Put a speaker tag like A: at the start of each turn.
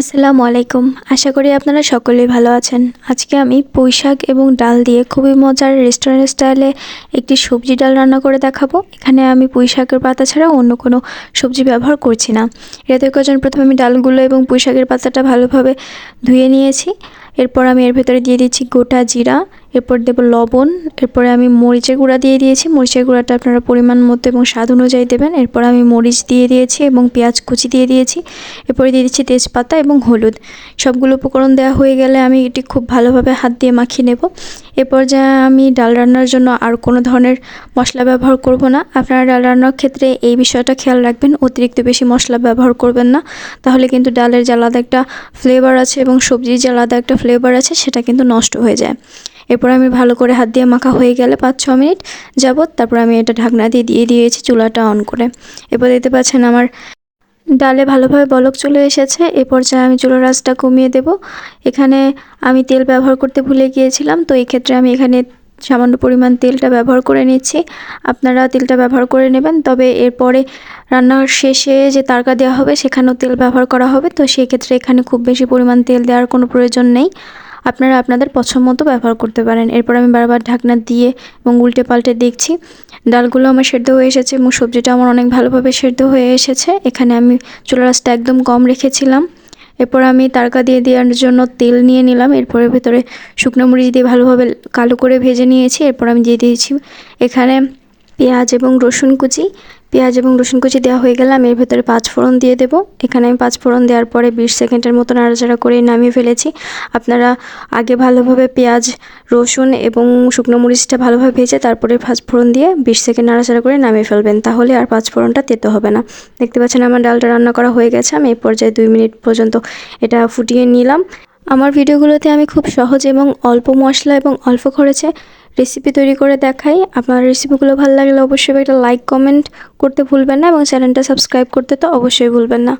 A: আসসালামু আলাইকুম। আশা করি আপনারা সকলেই ভালো আছেন। আজকে আমি পুঁই শাক এবং ডাল দিয়ে খুবই মজার রেস্টুরেন্ট স্টাইলে একটি সবজি ডাল রান্না করে দেখাবো। এখানে আমি পুঁই শাকের পাতা ছাড়া অন্য কোনো সবজি ব্যবহার করছি না। এতে কজন প্রথমে আমি ডালগুলো এবং পুঁই শাকের পাতাটা ভালোভাবে ধুয়ে নিয়েছি। এরপর আমি এর ভেতরে দিয়ে দিচ্ছি গোটা জিরা, এরপর দেব লবণ, এরপরে আমি মরিচের গুঁড়া দিয়ে দিয়েছি। মরিচের গুঁড়াটা আপনারা পরিমাণ মতো এবং স্বাদ অনুযায়ী দেবেন। এরপর আমি মরিচ দিয়ে দিয়েছি এবং পেঁয়াজ কুচি দিয়ে দিয়েছি। এরপরে দিয়ে দিচ্ছি তেজপাতা এবং হলুদ। সবগুলো উপকরণ দেওয়া হয়ে গেলে আমি এটি খুব ভালোভাবে হাত দিয়ে মাখিয়ে নেব। এরপর যা আমি ডাল রান্নার জন্য আর কোনো ধরনের মশলা ব্যবহার করব না। আপনারা ডাল রান্নার ক্ষেত্রে এই বিষয়টা খেয়াল রাখবেন, অতিরিক্ত বেশি মশলা ব্যবহার করবেন না। তাহলে কিন্তু ডালের যে আলাদা একটা ফ্লেভার আছে এবং সবজির যে আলাদা একটা ফ্লেভার আছে, সেটা কিন্তু নষ্ট হয়ে যায়। এরপর আমি ভালো করে হাত দিয়ে মাখা হয়ে গেলে পাঁচ ছ মিনিট যাবত তারপর আমি এটা ঢাকনা দিয়ে দিয়ে দিয়েছি চুলাটা অন করে। এরপর দেখতে পাচ্ছেন আমার ডালে ভালোভাবে বলক চলে এসেছে। এ পর্যায়ে আমি চুলার আঁচটা কমিয়ে দেব। এখানে আমি তেল ব্যবহার করতে ভুলে গিয়েছিলাম, তো এই ক্ষেত্রে আমি এখানে সামান্য পরিমাণ তেলটা ব্যবহার করে নিচ্ছি। আপনারা তেলটা ব্যবহার করে নেবেন, তবে এরপরে রান্নার শেষে যে তারকা দেওয়া হবে, সেখানেও তেল ব্যবহার করা হবে। তো সেই ক্ষেত্রে এখানে খুব বেশি পরিমাণ তেল দেওয়ার কোনো প্রয়োজন নেই। আপনারা আপনাদের পছন্দ মতো ব্যবহার করতে পারেন। এরপর আমি বারবার ঢাকনা দিয়ে এবং উল্টে পাল্টে দেখছি, ডালগুলো আমার সেদ্ধ হয়ে এসেছে এবং সবজিটা আমার অনেক ভালোভাবে সেদ্ধ হয়ে এসেছে। এখানে আমি চুলা আঁচটা একদম কম রেখেছিলাম। এরপর আমি তারকা দিয়ে দেওয়ার জন্য তেল নিয়ে নিলাম। এরপরে ভেতরে শুকনো মরিচ দিয়ে ভালোভাবে কালো করে ভেজে নিয়েছি। এরপর আমি দিয়ে দিয়েছি এখানে পেঁয়াজ এবং রসুন কুচি। পেঁয়াজ এবং রসুন কুচি দেওয়া হয়ে গেলে আমি এর ভেতরে পাঁচ ফোড়ন দিয়ে দেবো। এখানে আমি পাঁচ ফোড়ন দেওয়ার পরে বিশ সেকেন্ডের মতো নাড়াচাড়া করে নামিয়ে ফেলেছি। আপনারা আগে ভালোভাবে পেঁয়াজ, রসুন এবং শুকনো মরিচটা ভালোভাবে ভেজে তারপরে ফোড়ন দিয়ে বিশ সেকেন্ড নাড়াচাড়া করে নামিয়ে ফেলবেন। তাহলে আর পাঁচ ফোড়নটা তেতো হবে না। দেখতে পাচ্ছেন আমার ডালটা রান্না করা হয়ে গেছে। আমি এই পর্যায়ে দুই মিনিট পর্যন্ত এটা ফুটিয়ে নিলাম। আমার ভিডিওগুলোতে আমি খুব সহজ এবং অল্প মশলা এবং অল্প খরচে রেসিপি তৈরি করে দেখাই। আপনার রেসিপিগুলো ভালো লাগলে অবশ্যই একটা লাইক কমেন্ট করতে ভুলবেন না এবং চ্যানেলটা সাবস্ক্রাইব করতে তো অবশ্যই ভুলবেন না।